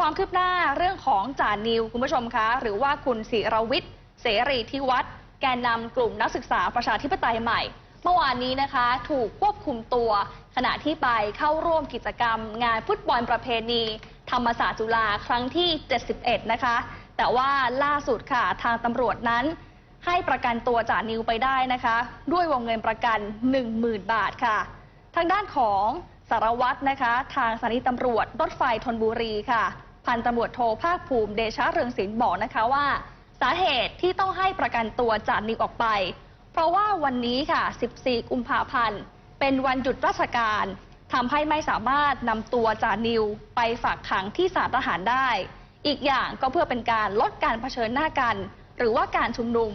ความคืบหน้าเรื่องของจ่านิวคุณผู้ชมคะ หรือว่าคุณศิรวิทย์เสรีทิวัฒน์แกนนำกลุ่มนักศึกษาประชาธิปไตยใหม่ เมื่อวานนี้นะคะ ถูกควบคุมตัว ขณะที่ไปเข้าร่วมกิจกรรม งานฟุตบอลประเพณี ธรรมศาสตร์จุฬาครั้งที่ 71 นะคะ แต่ว่าล่าสุดค่ะทางตำรวจนั้น ให้ประกันตัวจ่านิวไปได้นะคะ ด้วยวงเงินประกัน 10,000 บาทค่ะ ทางด้านของสารวัตรนะคะ ทางสถานีตำรวจรถไฟธนบุรีค่ะ พันตำรวจโทภาคภูมิเดชะเรืองศิลป์บอกนะคะว่า สาเหตุที่ต้องให้ประกันตัวจ่านิวออกไป เพราะว่าวันนี้ค่ะ 14 กุมภาพันธ์เป็นวันหยุดราชการทำให้ไม่สามารถนำตัวจ่านิวไปฝากขังที่ศาลทหารได้ อีกอย่างก็เพื่อเป็นการลดการเผชิญหน้ากัน หรือว่าการชุมนุม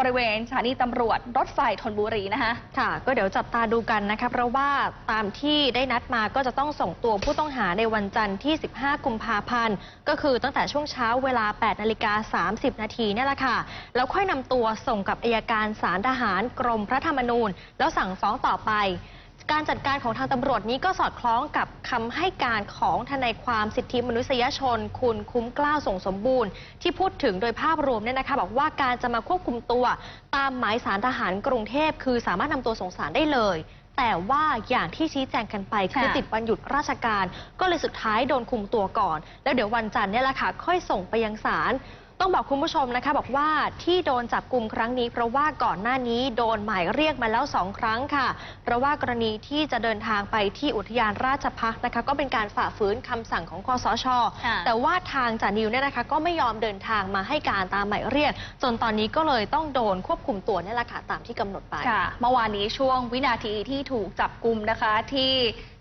บริเวณสถานีตำรวจรถไฟธนบุรีนะคะค่ะ ก็เดี๋ยวจับตาดูกันนะคะเพราะว่าตามที่ได้นัดมาก็จะต้องส่งตัวผู้ต้องหาในวันจันทร์ที่ 15 กุมภาพันธ์ ก็คือตั้งแต่ช่วงเช้าเวลา 8 นาฬิกา 30 นาทีนี่แหละค่ะ แล้วค่อยนำตัวส่งกับอายการสารทหารกรมพระธรรมนูญ แล้วสั่งฟ้องต่อไป การจัดการของทางตำรวจนี้ก็สอดคล้องกับคำให้การของทนายความสิทธิมนุษยชน คุณคุ้มกล้าวส่งสมบูรณ์ ที่พูดถึงโดยภาพรวมเนี่ยนะคะ บอกว่าการจะมาควบคุมตัวตามหมายสารทหารกรุงเทพ คือสามารถนำตัวส่งสารได้เลย แต่ว่าอย่างที่ชี้แจงกันไป คือติดวันหยุดราชการ ก็เลยสุดท้ายโดนคุมตัวก่อน แล้วเดี๋ยววันจันทร์เนี่ยแหละค่ะค่อยส่งไปยังศาล ต้องบอกคุณผู้ชมนะคะบอกว่าที่โดนจับกลุ่มครั้งนี้ เพราะว่าก่อนหน้านี้โดนหมายเรียกมาแล้วสองครั้งค่ะ เพราะว่ากรณีที่จะเดินทางไปที่อุทยานราชพักษ์นะคะ ก็เป็นการฝ่าฝืนคำสั่งของคอสชค่ะแต่ว่าทางจานิวเนี่ยนะคะก็ไม่ยอมเดินทางมาให้การตามหมายเรียก จนตอนนี้ก็เลยต้องโดนควบคุมตัวเนี่ยแหละค่ะตามที่กำหนดไปค่ะเมื่อวานนี้ช่วงวินาทีที่ถูกจับกลุ่มนะคะที่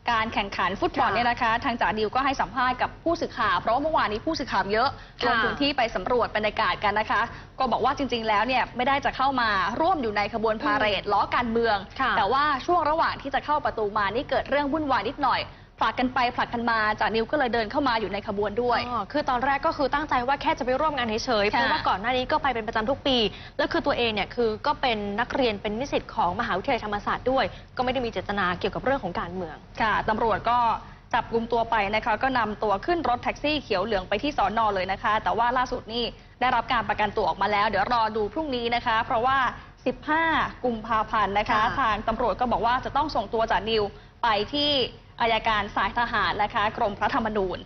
การแข่งขันฟุตบอลค่ะเนี่ยนะคะ ทางจ่าดิวก็ให้สัมภาษณ์กับผู้สื่อข่าว เพราะว่าเมื่อวานนี้ผู้สื่อข่าวเยอะลค่ะงพื้นที่ไปสำรวจบรรยากาศกันนะคะ ก็บอกว่าจริง ๆ แล้วเนี่ยไม่ได้จะเข้ามาร่วมอยู่ในขบวนพาเหรดล้อการเมืองค่ะแต่ว่าช่วงระหว่างที่จะเข้าประตูมานี่เกิดเรื่องวุ่นวายนิดหน่อย ผลักกันไปผลักกันมาจ่านิวก็เลยเดินเข้ามาอยู่ในขบวนด้วย อ๋อคือตอนแรกก็คือตั้งใจว่าแค่จะไปร่วมงานเฉยๆ เพค่ะราะว่าก่อนหน้านี้ก็ไปเป็นประจำทุกปี แล้วคือตัวเองเนี่ยคือก็เป็นนักเรียนเป็นนิสิตของมหาวิทยาลัยธรรมศาสตร์ด้วย ก็ไม่ได้มีเจตนาเกี่ยวกับเรื่องของการเมือง ค่ะตำรวจก็จับกลุ่มตัวไปนะคะ ก็นำตัวขึ้นรถแท็กซี่เขียวเหลืองไปที่สอนอเลยนะคะ แต่ว่าล่าสุดนี่ได้รับการประกันตัวออกมาแล้ว เดี๋ยวรอดูพรุ่งนี้นะคะ เพราะว่า 15 กุมภาพันธ์นะคะ ค่ะ ทางตำรวจก็บอกว่าจะต้องส่งตัวจากนิวไปที่อายการสายทหารนะคะ กรมพระธรรมนูญ